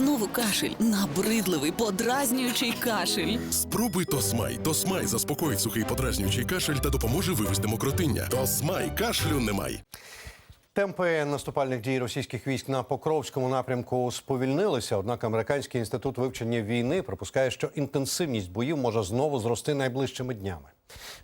Знову кашель, набридливий, подразнюючий кашель. Спробуй Тосмай. Тосмай заспокоїть сухий подразнюючий кашель та допоможе вивести мокротиння. Тосмай кашлю немає. Темпи наступальних дій російських військ на Покровському напрямку сповільнилися. Однак американський інститут вивчення війни припускає, що інтенсивність боїв може знову зрости найближчими днями.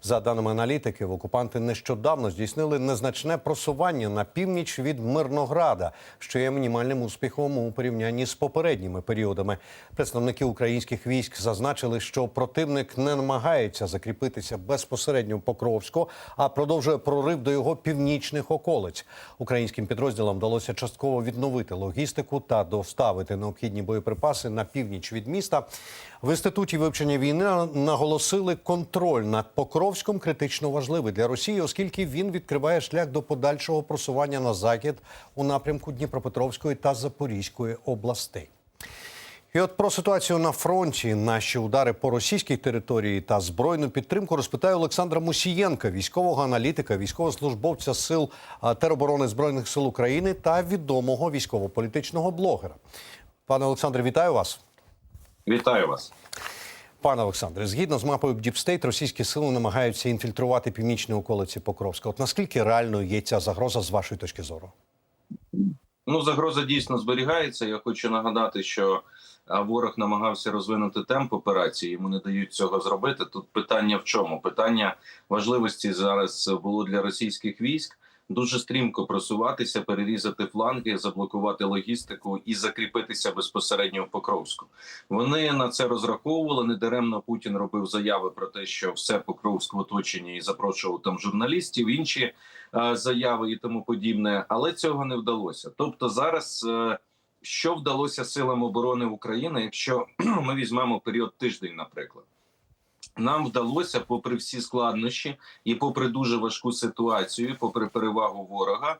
За даними аналітиків, окупанти нещодавно здійснили незначне просування на північ від Мирнограда, що є мінімальним успіхом у порівнянні з попередніми періодами. Представники українських військ зазначили, що противник не намагається закріпитися безпосередньо Покровську, а продовжує прорив до його північних околиць. Українським підрозділам вдалося частково відновити логістику та доставити необхідні боєприпаси на північ від міста. В інституті вивчення війни наголосили контроль над Покровськом критично важливий для Росії, оскільки він відкриває шлях до подальшого просування на захід у напрямку Дніпропетровської та Запорізької областей. І от про ситуацію на фронті, наші удари по російській території та збройну підтримку розпитає Олександра Мусієнка, військового аналітика, військовослужбовця сил тероборони збройних сил України та відомого військово-політичного блогера. Пане Олександре, вітаю вас. Вітаю вас. Пане Олександре, згідно з мапою Діпстейт, російські сили намагаються інфільтрувати північні околиці Покровська. От наскільки реально є ця загроза з вашої точки зору? Ну, загроза дійсно зберігається. Я хочу нагадати, що ворог намагався розвинути темп операції. Йому не дають цього зробити. Тут питання в чому? Питання важливості зараз було для російських військ дуже стрімко просуватися, перерізати фланги, заблокувати логістику і закріпитися безпосередньо в Покровську. Вони на це розраховували. Недаремно Путін робив заяви про те, що все Покровськ в оточенні і запрошував там журналістів, інші е, заяви і тому подібне. Але цього не вдалося. Тобто, зараз е, що вдалося силам оборони України, якщо ми візьмемо період тиждень, наприклад. Нам вдалося, попри всі складнощі і попри дуже важку ситуацію, попри перевагу ворога,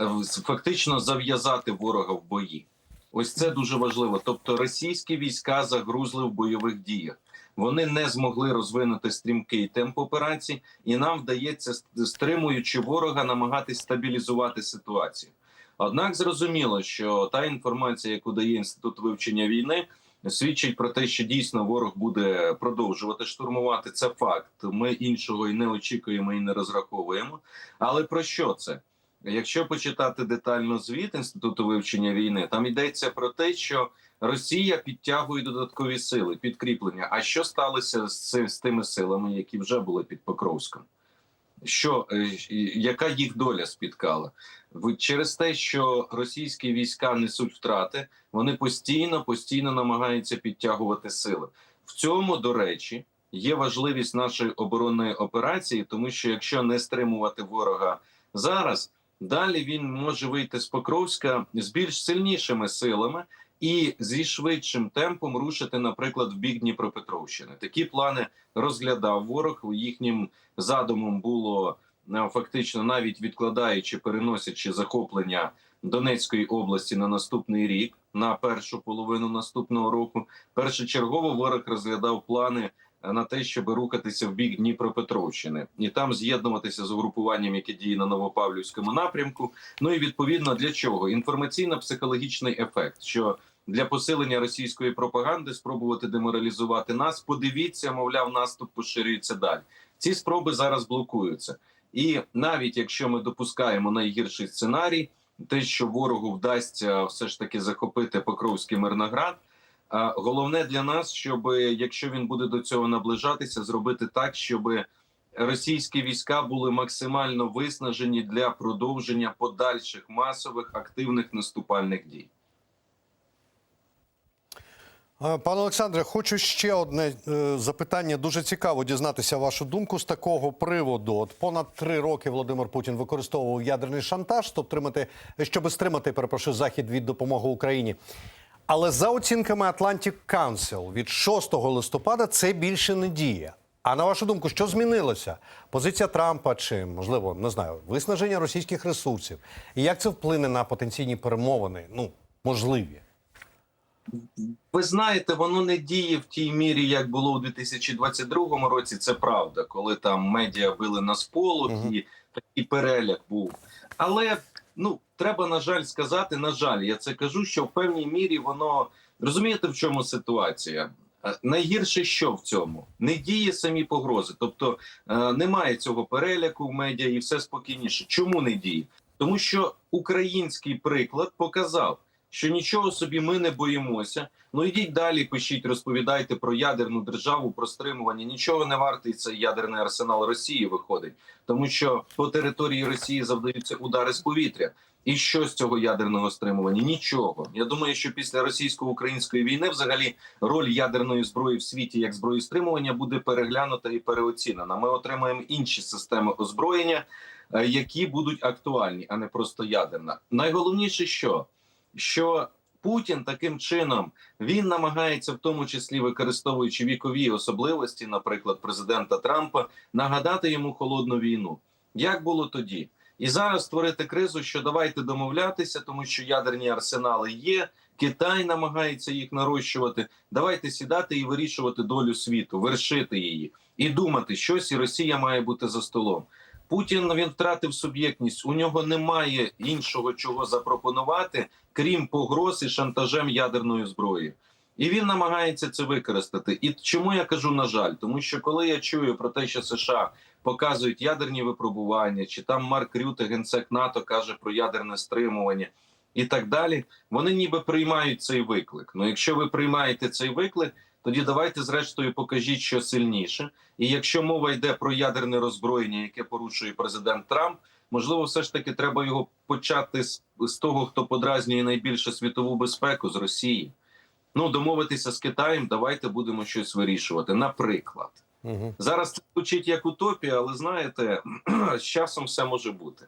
е, фактично зав'язати ворога в бої. Ось це дуже важливо. Тобто, російські війська загрузли в бойових діях. Вони не змогли розвинути стрімкий темп операцій, і нам вдається, стримуючи ворога, намагатись стабілізувати ситуацію. Однак зрозуміло, що та інформація, яку дає інститут вивчення війни, свідчить про те, що дійсно ворог буде продовжувати штурмувати. Це факт. Ми іншого і не очікуємо, і не розраховуємо. Але про що це? Якщо почитати детально звіт інституту вивчення війни, там йдеться про те, що Росія підтягує додаткові сили, підкріплення. А що сталося з, з тими силами, які вже були під Покровськом? Що е, яка їх доля спіткала? Через те, що російські війська несуть втрати, вони постійно постійно намагаються підтягувати сили. В цьому, до речі, є важливість нашої оборонної операції, тому що якщо не стримувати ворога зараз, далі він може вийти з Покровська з більш сильнішими силами і зі швидшим темпом рушити, наприклад, в бік Дніпропетровщини. Такі плани розглядав ворог. Їхнім задумом було е, фактично навіть відкладаючи, переносячи захоплення Донецької області на наступний рік, на першу половину наступного року. Першочергово ворог розглядав плани е, на те, щоб рухатися в бік Дніпропетровщини і там з'єднуватися з угрупуванням, яке діє на Новопавлівському напрямку. Ну і відповідно для чого інформаційно-психологічний ефект, що для посилення російської пропаганди спробувати деморалізувати нас. Подивіться, мовляв, наступ поширюється далі. Ці спроби зараз блокуються. І навіть якщо ми допускаємо найгірший сценарій, те, що ворогу вдасться все ж таки захопити Покровський Мирноград. Головне для нас, щоб якщо він буде до цього наближатися, зробити так, щоб російські війська були максимально виснажені для продовження подальших масових активних наступальних дій. Е, Пане Олександре, хочу ще одне е, запитання. Дуже цікаво дізнатися вашу думку з такого приводу. От понад три роки Володимир Путін використовував ядерний шантаж, щоб тримати, щоб стримати, перепрошую, захід від допомоги Україні. Але за оцінками Atlantic Council від 6 листопада це більше не діє. А на вашу думку, що змінилося? Позиція Трампа чи можливо не знаю, виснаження російських ресурсів? І як це вплине на потенційні перемовини? Ну можливі. Ви знаєте, воно не діє в тій мірі, як було у 2022 році. Це правда, коли там медіа били на сполох і такий переляк був. Але ну треба на жаль сказати. На жаль, я це кажу, що в певній мірі воно розумієте, в чому ситуація. Е, Найгірше, що в цьому не діє самі погрози, тобто е, немає цього переляку в медіа і все спокійніше. Чому не діє? Тому що український приклад показав, що нічого собі ми не боїмося. Ну ідіть далі, пишіть, розповідайте про ядерну державу, про стримування. Нічого не вартий цей ядерний арсенал Росії виходить, тому що по території Росії завдаються удари з повітря. І що з цього ядерного стримування? Нічого. Я думаю, що після російсько-української війни, взагалі, роль ядерної зброї в світі як зброї стримування буде переглянута і переоцінена. Ми отримаємо інші системи озброєння, е, які будуть актуальні, а не просто ядерна. Найголовніше, що, що Путін таким чином він намагається, в тому числі використовуючи вікові особливості, наприклад, президента Трампа, нагадати йому холодну війну. Як було тоді? І зараз створити кризу, що давайте домовлятися, тому що ядерні арсенали є. Китай намагається їх нарощувати. Давайте сідати і вирішувати долю світу, вершити її і думати, щось і Росія має бути за столом. Путін він втратив суб'єктність. У нього немає іншого чого запропонувати, крім погроз і шантажем ядерною зброєю. І він намагається це використати. І чому я кажу на жаль? Тому що коли я чую про те, що США показують ядерні випробування, чи там Марк Рюте, генсек НАТО, каже про ядерне стримування і так далі, вони ніби приймають цей виклик. Ну, якщо ви приймаєте цей виклик, тоді давайте зрештою покажіть, що сильніше. І якщо мова йде про ядерне роззброєння, яке порушує президент Трамп, можливо, все ж таки треба його почати з, з того, хто подразнює найбільше світову безпеку з Росії. Ну, домовитися з Китаєм, давайте будемо щось вирішувати. Наприклад, Угу. зараз це звучить як утопія, але знаєте, з часом все може бути.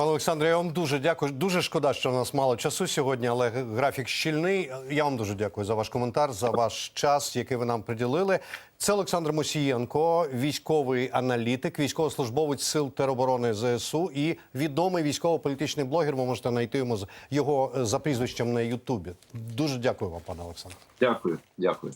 Пане Олександре, я вам дуже дякую. Дуже шкода, що в нас мало часу сьогодні, але графік щільний. Я вам дуже дякую за ваш коментар, за ваш час, який ви нам приділили. Це Олександр Мосієнко, військовий аналітик, військовослужбовець сил тероборони ЗСУ і відомий військово-політичний блогер. Ви можете знайти йому з- його е, за прізвищем на Ютубі. Дуже дякую вам, пане Олександре. Дякую, дякую.